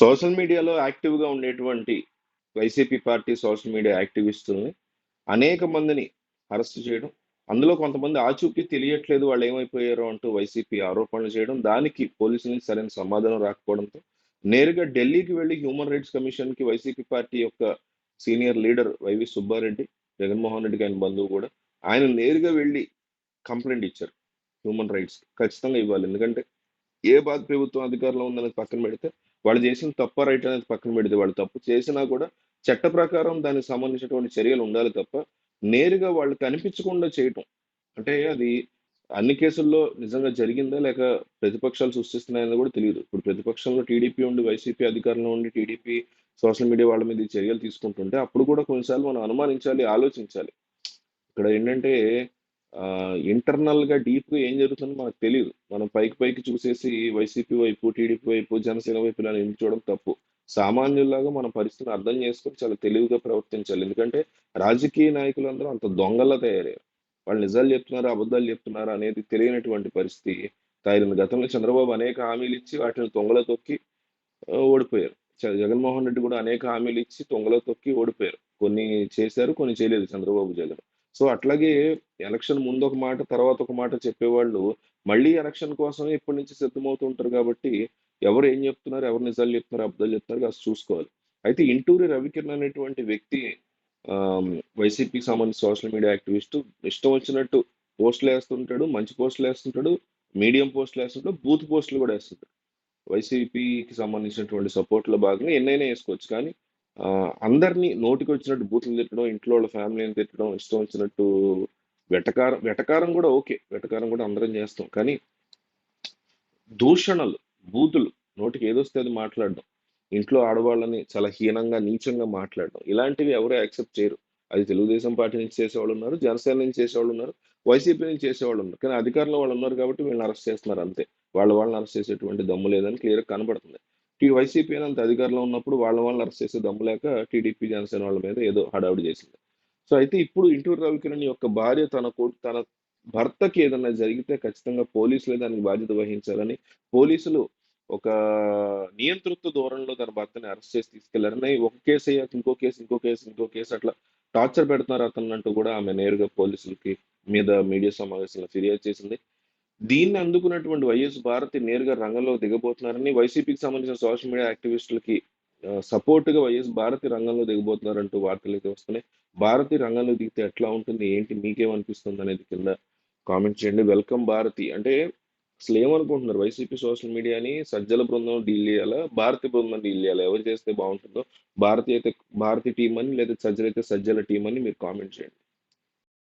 Social మీడియాలో యాక్టివ్‌గా ఉండేటువంటి వైసీపీ పార్టీ సోషల్ మీడియా యాక్టివిస్టుల్ని అనేక మందిని అరెస్ట్ చేయడం. అందులో కొంతమంది ఆచూకీ తెలియట్లేదు వాళ్ళు ఏమైపోయారో అంటూ వైసీపీ ఆరోపణలు చేయడం. దానికి పోలీసులకి నుంచి సరైన సమాధానం రాకపోవడంతో నేరుగా ఢిల్లీకి వెళ్ళి హ్యూమన్ రైట్స్ కమిషన్‌కి వైసీపీ పార్టీ యొక్క senior leader YV Subbareddy, Jaganmohan రెడ్డికి ఆయన బంధువు కూడా. ఆయన నేరుగా వెళ్ళి కంప్లైంట్ ఇచ్చారు. హ్యూమన్ రైట్స్ ఖచ్చితంగా ఇవ్వాలి. ఎందుకంటే ఏ బాధ ప్రభుత్వం అధికారంలో ఉందనేది పక్కన పెడితే, వాళ్ళు చేసిన తప్ప రైట్ అనేది పక్కన పెడితే, వాళ్ళు తప్పు చేసినా కూడా చట్ట ప్రకారం దానికి సంబంధించినటువంటి చర్యలు ఉండాలి తప్ప, నేరుగా వాళ్ళు కనిపించకుండా చేయటం. అంటే అది అన్ని కేసుల్లో నిజంగా జరిగిందా? లేక ప్రతిపక్షాలు సృష్టిస్తున్నాయని కూడా తెలియదు ఇప్పుడు ప్రతిపక్షంలో టీడీపీ ఉండి, వైసీపీ అధికారంలో ఉండి, టీడీపీ సోషల్ మీడియా వాళ్ళ మీద ఈ చర్యలు తీసుకుంటుంటే, అప్పుడు కూడా కొన్నిసార్లు మనం అనుమానించాలి, ఆలోచించాలి. ఇక్కడ ఏంటంటే ఇంటర్నల్‌గా డీప్‌గా ఏం జరుగుతుందో మనకు తెలియదు మనం పైకి పైకి చూసేసి వైసీపీ వైపు, టీడీపీ వైపు, జనసేన వైపు ఇలా చూడడం తప్పు. సామాన్యుల్లాగా మన పరిస్థితిని అర్థం చేసుకొని చాలా తెలివిగా ప్రవర్తించాలి. ఎందుకంటే రాజకీయ నాయకులందరూ అంత దొంగల్లా తయారయ్యారు. వాళ్ళు నిజాలు చెప్తున్నారా? అబద్ధాలు చెప్తున్నారా? అనేది తెలియనటువంటి పరిస్థితి తయారైంది. గతంలో చంద్రబాబు అనేక హామీలు ఇచ్చి వాటిని తొంగలో తొక్కి ఓడిపోయారు. జగన్మోహన్ రెడ్డి కూడా అనేక హామీలు ఇచ్చి తొంగలో తొక్కి ఓడిపోయారు. కొన్ని చేశారు, కొన్ని చేయలేదు చంద్రబాబు, జగన్. సో, అట్లాగే ఎలక్షన్ ముందు ఒక మాట, తర్వాత ఒక మాట చెప్పేవాళ్ళు మళ్ళీ ఎలక్షన్ కోసమే ఇప్పటి నుంచి సిద్ధమవుతుంటారు కాబట్టి, ఎవరు ఏం చెప్తున్నారు? ఎవరు నిజాలు చెప్తున్నారు? అబద్ధాలు చెప్తున్నారు? కాస్త చూసుకోవాలి. అయితే ఇంటూరి రవికిరణ్ అనేటువంటి వ్యక్తి వైసీపీకి సంబంధించిన సోషల్ మీడియా యాక్టివిస్ట్ ఇష్టం వచ్చినట్టు పోస్టులు వేస్తుంటాడు మంచి పోస్టులు వేస్తుంటాడు మీడియం పోస్టులు వేస్తుంటాడు బూత్ పోస్టులు కూడా వేస్తుంటాడు వైసీపీకి సంబంధించినటువంటి సపోర్ట్‌లో భాగంగా ఎన్నైనా వేసుకోవచ్చు కానీ అందరినీ నోటికి వచ్చినట్టు బూతులు తిట్టడం, ఇంట్లో వాళ్ళ ఫ్యామిలీని తిట్టడం, ఇష్టం వచ్చినట్టు వెటకారం వెటకారం కూడా ఓకే. వెటకారం కూడా అందరం చేస్తాం. కానీ దూషణలు, బూతులు నోటికి ఏదొస్తే అది మాట్లాడడం. ఇంట్లో ఆడవాళ్ళని చాలా హీనంగా, నీచంగా మాట్లాడడం. ఇలాంటివి ఎవరు యాక్సెప్ట్ చేయరు. అది తెలుగుదేశం పార్టీ నుంచి చేసేవాళ్ళున్నారు. జనసేన నుంచి చేసేవాళ్ళున్నారు. వైసీపీ నుంచి చేసేవాళ్ళున్నారు. కానీ అధికారంలో వాళ్ళున్నారు కాబట్టి వీళ్ళని అరెస్ట్ చేస్తున్నారు అంతే. వాళ్ళ వాళ్ళని అరెస్ట్ చేసేటువంటి దమ్ము లేదని క్లియర్‌గా కనబడుతుంది టీ వైసీపీ అంత అధికారంలో ఉన్నప్పుడు వాళ్ళ వాళ్ళని అరెస్ట్ చేసే దమ్ము లేక టీడీపీ, జనసేన వాళ్ళ మీద ఏదో హడావిడి చేసింది. సో, అయితే ఇప్పుడు ఇంటూరు రవికిరణ్ యొక్క భార్య తన కొ తన భర్తకి ఏదన్నా జరిగితే ఖచ్చితంగా పోలీసులే దానికి బాధ్యత వహించాలని, పోలీసులు ఒక నియంతృత్వ ధోరణిలో తన భర్తని అరెస్ట్ చేసి తీసుకెళ్ళారని, ఒక కేసు అయ్యాక ఇంకో కేసు, ఇంకో కేసు, ఇంకో కేసు అట్లా టార్చర్ పెడుతున్నారు అతను అంటూ కూడా ఆమె నేరుగా పోలీసులకి మీద మీడియా సమావేశంలో ఫిర్యాదు చేసింది. దీన్ని అందుకున్నటువంటి వైఎస్ భారతి నేరుగా రంగంలో దిగబోతున్నారని, వైసీపీకి సంబంధించిన సోషల్ మీడియా యాక్టివిస్టులకి సపోర్ట్‌గా వైఎస్ భారతి రంగంలో దిగబోతున్నారంటూ వార్తలైతే వస్తున్నాయి. భారతి రంగంలో దిగితే ఎట్లా ఉంటుంది? ఏంటి? మీకేమనిపిస్తుంది? అనేది కింద కామెంట్ చేయండి. వెల్కమ్ భారతి. అంటే అసలేమనుకుంటున్నారు? వైసీపీ సోషల్ మీడియాని సజ్జల బృందం డీల్ చేయాలా? భారతి బృందం డీల్ చేయాలా? ఎవరు చేస్తే బాగుంటుందో భారతి అయితే భారతి టీం అని, లేదా సజ్జలైతే సజ్జల టీం అని మీరు కామెంట్ చేయండి.